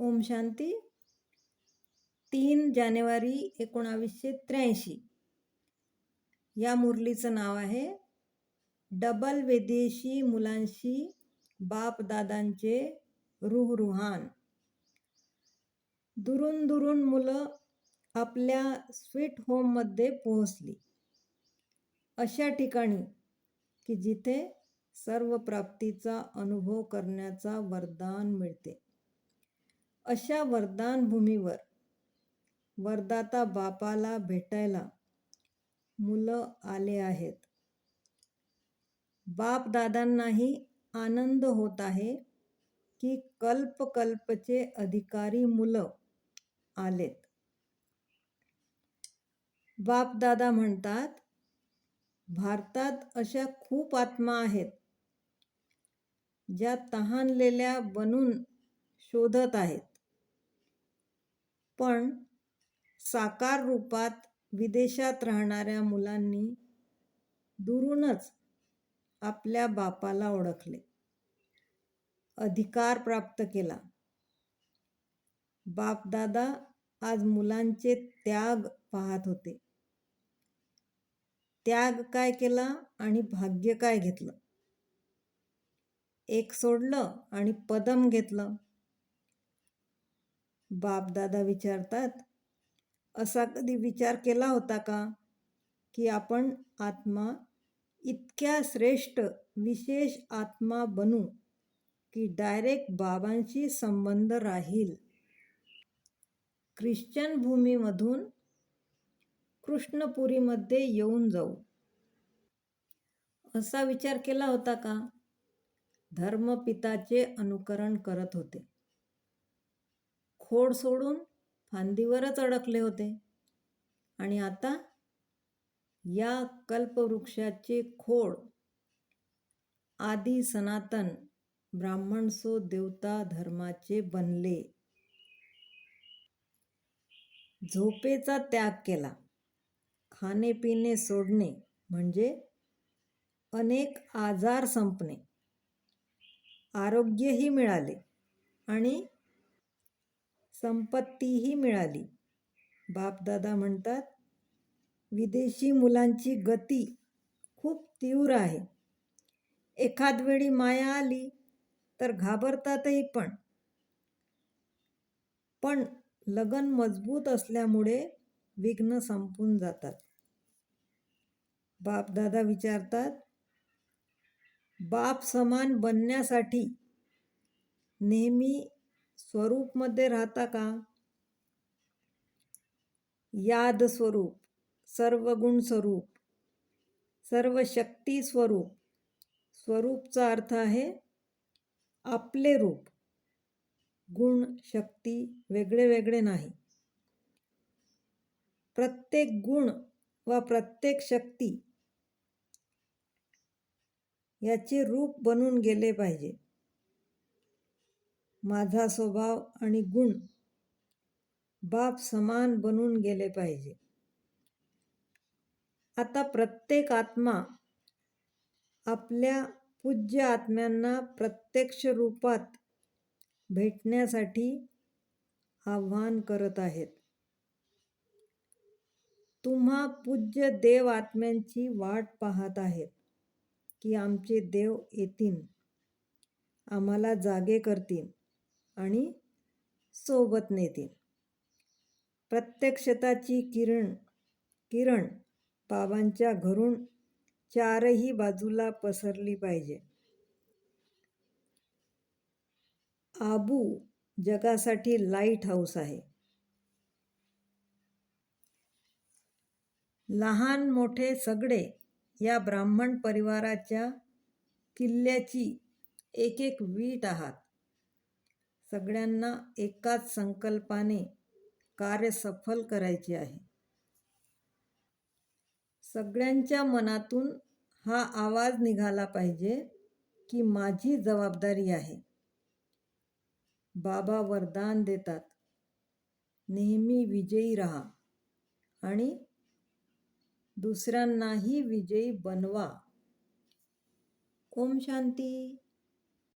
ओम शांती. तीन जानेवारी एकोणावीसशे त्र्याऐंशी. या मुरलीचं नाव आहे डबल विदेशी मुलांशी बापदादांचे रुहरुहान. दुरून दुरून मुलं आपल्या स्वीट होममध्ये पोहोचली. अशा ठिकाणी की जिथे सर्व प्राप्तीचा अनुभव करण्याचा वरदान मिळते. अशा वरदान भूमीवर वरदाता बापाला भेटायला मुलं आले आहेत. बाप दादांनाही आनंद होत आहे की कल्पकल्पचे अधिकारी मुलं आलेत. बाप दादा म्हणतात भारतात अशा खूप आत्मा आहेत ज्या तहानलेल्या बनून शोधत आहेत. पण साकार रूपात विदेशात राहणाऱ्या मुलांनी दुरूनच आपल्या बापाला ओळखले. अधिकार प्राप्त केला. बापदादा आज मुलांचे त्याग पाहत होते. त्याग काय केला आणि भाग्य काय घेतलं? एक सोडलं आणि पदम घेतलं. बापदादा विचारतात असा कधी विचार केला होता का की आपण आत्मा इतक्या श्रेष्ठ विशेष आत्मा बनू की डायरेक्ट बाबांशी संबंध राहील? ख्रिश्चन भूमीमधून कृष्णपुरीमध्ये येऊन जाऊ. असा विचार केला होता का? धर्मपिताचे अनुकरण करत होते. खोड सोडून फांदीवरच अडकले होते. आणि आता या कल्पवृक्षाचे खोड आदी सनातन ब्राह्मणसो देवता धर्माचे बनले. झोपेचा त्याग केला. खाणे पिणे सोडणे म्हणजे अनेक आजार संपणे. आरोग्यही मिळाले आणि संपत्तीही मिळाली. बापदादा म्हणतात विदेशी मुलांची गती खूप तीव्र आहे. एखाद वेळी माया आली तर घाबरतातही पण. पण लगन मजबूत असल्यामुळे विघ्न संपून जातात. बापदादा विचारतात बाप समान बनण्यासाठी नेहमी स्वरूपमध्ये राहता का? याद स्वरूप सर्व गुण स्वरूप सर्व शक्ती स्वरूप. स्वरूपचा अर्थ आहे आपले रूप. गुण शक्ती वेगळे वेगळे नाही. प्रत्येक गुण व प्रत्येक शक्ती याचे रूप बनून गेले पाहिजे. माझा स्वभाव आणि गुण बाप समान बनून गेले पाहिजे. आता प्रत्येक आत्मा आपल्या पूज्य आत्म्यांना प्रत्यक्ष रूपात भेटण्यासाठी आव्हान करत आहेत. तुम्हा पूज्य देव आत्म्यांची वाट पाहत आहेत की आमचे देव येतील आम्हाला जागे करतील. आणि सोबत नेतील. प्रत्यक्षताची किरण किरण बाबांच्या घरून चारही बाजूला पसरली पाहिजे. आबू जगासाठी लाइट हाऊस आहे. लहान मोठे सगळे या ब्राह्मण परिवाराच्या किल्ल्याची एक एक वीट आहात. सगळ्यांना एकाच संकल्पाने कार्य सफल करायचे आहे. सगळ्यांच्या मनातून हा आवाज निघाला पाहिजे की माझी जबाबदारी आहे. बाबा वरदान देतात. नेहमी विजयी राहा आणि दुसऱ्यांनाही विजयी बनवा. ओम शांती.